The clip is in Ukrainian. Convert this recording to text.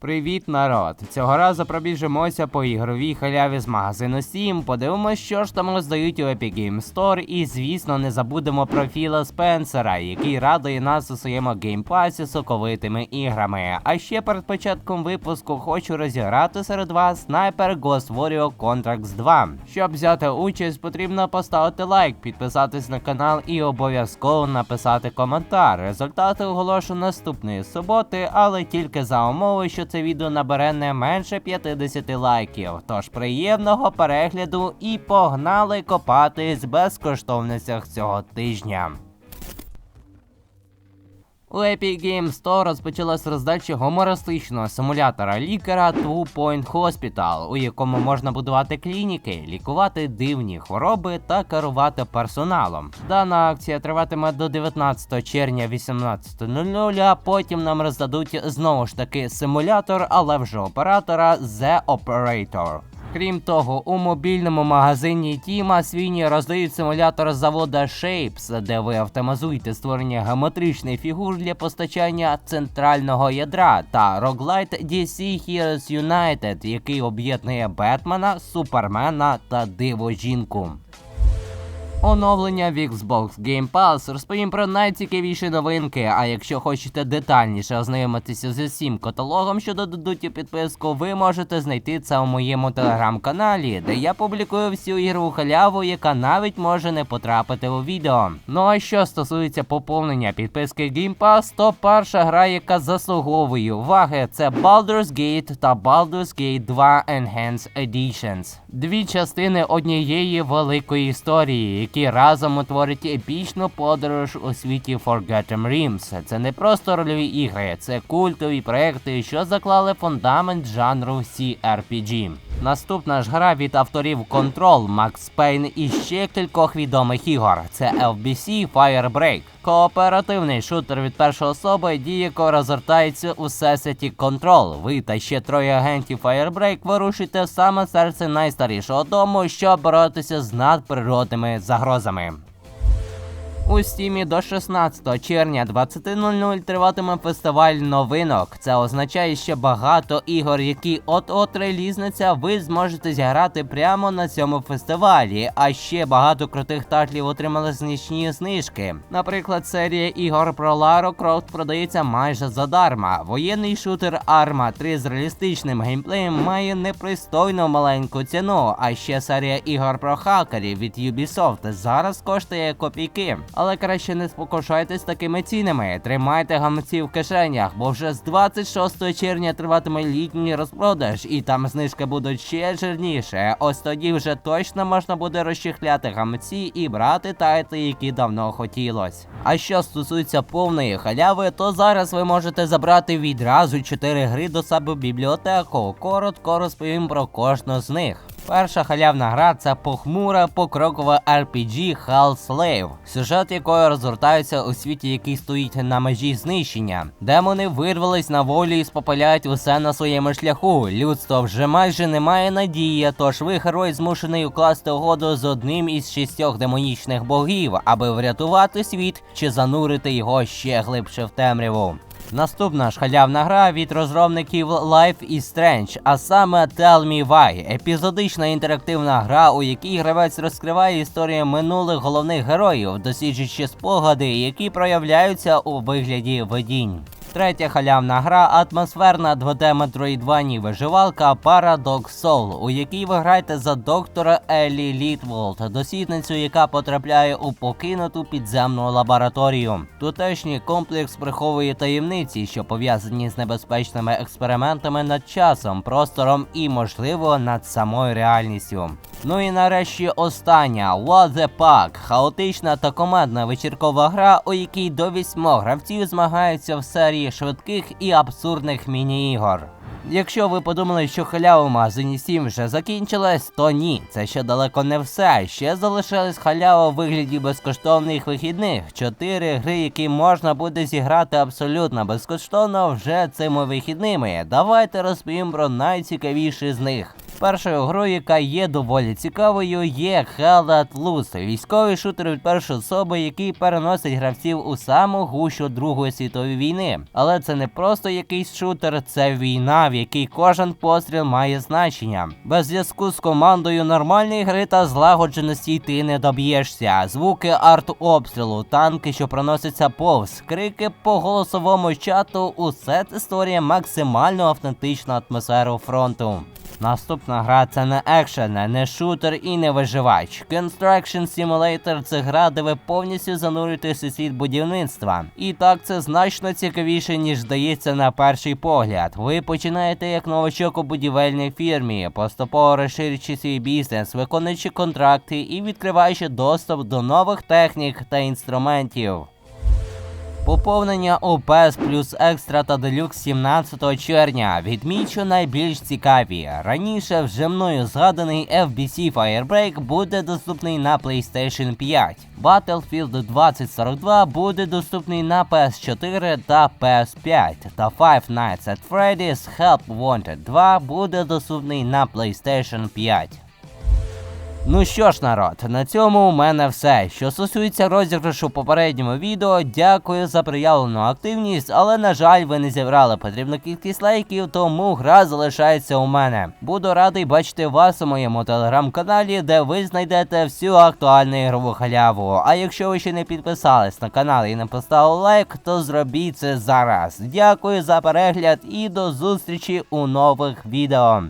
Привіт, народ! Цього разу пробіжимося по ігровій халяві з магазину Steam. Подивимось, що ж там роздають у Epic Game Store. І звісно, не забудемо про Філа Спенсера, який радує нас у своєму геймпасі соковитими іграми. А ще перед початком випуску хочу розіграти серед вас снайпер Ghost Warrior Contracts 2. Щоб взяти участь, потрібно поставити лайк, підписатись на канал і обов'язково написати коментар. Результати оголошу наступної суботи, але тільки за умови, що це відео набере не менше 50 лайків. Тож приємного перегляду і погнали копатись в безкоштовностях цього тижня. У Epic Game Store розпочалась роздача гумористичного симулятора лікаря Two Point Hospital, у якому можна будувати клініки, лікувати дивні хвороби та керувати персоналом. Дана акція триватиме до 19 червня 18.00, а потім нам роздадуть знову ж таки симулятор, але вже оператора The Operator. Крім того, у мобільному магазині Тіма свіні роздають симулятор завода Shapes, де ви автомазуєте створення геометричних фігур для постачання центрального ядра, та Roguelite DC Heroes United, який об'єднує Бетмена, Супермена та Диво жінку. Оновлення в Xbox Game Pass розповім про найцікавіші новинки. А якщо хочете детальніше ознайомитися з усім каталогом, що додадуть у підписку, ви можете знайти це у моєму телеграм-каналі, де я публікую всю ігрову халяву, яка навіть може не потрапити у відео. Ну а що стосується поповнення підписки Game Pass, то перша гра, яка заслуговує уваги, це Baldur's Gate та Baldur's Gate 2 Enhanced Editions. Дві частини однієї великої історії, які разом утворять епічну подорож у світі Forgotten Realms. Це не просто рольові ігри, це культові проекти, що заклали фундамент жанру CRPG. Наступна ж гра від авторів Control, Max Payne і ще кількох відомих ігор. Це FBC Firebreak. Кооперативний шутер від першої особи, дії якого розгортається у всесвіті Control. Ви та ще троє агентів Firebreak вирушите саме серце найстарішого дому, щоб боротися з надприродними загрозами. У стімі до 16 червня 20.00 триватиме фестиваль новинок. Це означає, що багато ігор, які от-от релізняться, ви зможете зіграти прямо на цьому фестивалі. А ще багато крутих татлів отримали значні знижки. Наприклад, серія ігор про Лару Крофт продається майже задарма. Воєнний шутер Arma 3 з реалістичним геймплеєм має непристойно маленьку ціну. А ще серія ігор про хакерів від Ubisoft зараз коштує копійки. Але краще не спокушайтесь такими цінами. Тримайте гаманці в кишенях, бо вже з 26 червня триватиме літній розпродаж, і там знижки будуть ще жирніше. Ось тоді вже точно можна буде розчехляти гаманці і брати тайтли, які давно хотілось. А що стосується повної халяви, то зараз ви можете забрати відразу 4 гри до себе в бібліотеку. Коротко розповім про кожну з них. Перша халявна гра це похмура покрокова RPG Hell Slave, сюжет якої розгортається у світі, який стоїть на межі знищення. Демони вирвались на волю і спопаляють усе на своєму шляху. Людство вже майже не має надії, тож ви герой змушений укласти угоду з одним із шістьох демонічних богів, аби врятувати світ чи занурити його ще глибше в темряву. Наступна ж халявна гра від розробників Life is Strange, а саме Tell Me Why. Епізодична інтерактивна гра, у якій гравець розкриває історію минулих головних героїв, досліджуючи спогади, які проявляються у вигляді видінь. Третя халявна гра атмосферна 2D метроїдвані виживалка Paradox Soul, у якій ви граєте за доктора Еллі Літволд, дослідницю, яка потрапляє у покинуту підземну лабораторію. Тутешній комплекс приховує таємниці, що пов'язані з небезпечними експериментами над часом, простором і, можливо, над самою реальністю. Ну і нарешті остання What the Pack – хаотична та командна вечіркова гра, у якій до вісьмох гравців змагаються в серії швидких і абсурдних міні-ігор. Якщо ви подумали, що халява в магазині Steam вже закінчилась, то ні, це ще далеко не все. Ще залишилась халява у вигляді безкоштовних вихідних. Чотири гри, які можна буде зіграти абсолютно безкоштовно вже цими вихідними. Давайте розповім про найцікавіші з них. Першою грою, яка є доволі цікавою, є Hell Let Loose, військовий шутер від першої особи, який переносить гравців у саму гущу Другої світової війни. Але це не просто якийсь шутер, це війна, в якій кожен постріл має значення. Без зв'язку з командою нормальної гри та злагодженості ти не доб'єшся. Звуки арт-обстрілу, танки, що проносяться повз, крики по голосовому чату, усе це створює максимально автентичну атмосферу фронту. Наступна гра це не екшен, не шутер і не виживач. Construction Simulator це гра, де ви повністю занурюєтесь у світ будівництва. І так це значно цікавіше, ніж здається на перший погляд. Ви починаєте як новачок у будівельній фірмі, поступово розширюючи свій бізнес, виконуючи контракти і відкриваючи доступ до нових технік та інструментів. Поповнення ОПС плюс екстра та делюкс 17 червня. Відмічу найбільш цікаві. Раніше вже мною згаданий FBC Firebreak буде доступний на PlayStation 5. Battlefield 2042 буде доступний на PS4 та PS5. Та Five Nights at Freddy's Help Wanted 2 буде доступний на PlayStation 5. Ну що ж, народ, на цьому у мене все. Що стосується розіграшу в попередньому відео, дякую за проявлену активність, але на жаль, ви не зібрали потрібну кількість лайків, тому гра залишається у мене. Буду радий бачити вас у моєму телеграм-каналі, де ви знайдете всю актуальну ігрову халяву. А якщо ви ще не підписались на канал і не поставили лайк, то зробіть це зараз. Дякую за перегляд і до зустрічі у нових відео.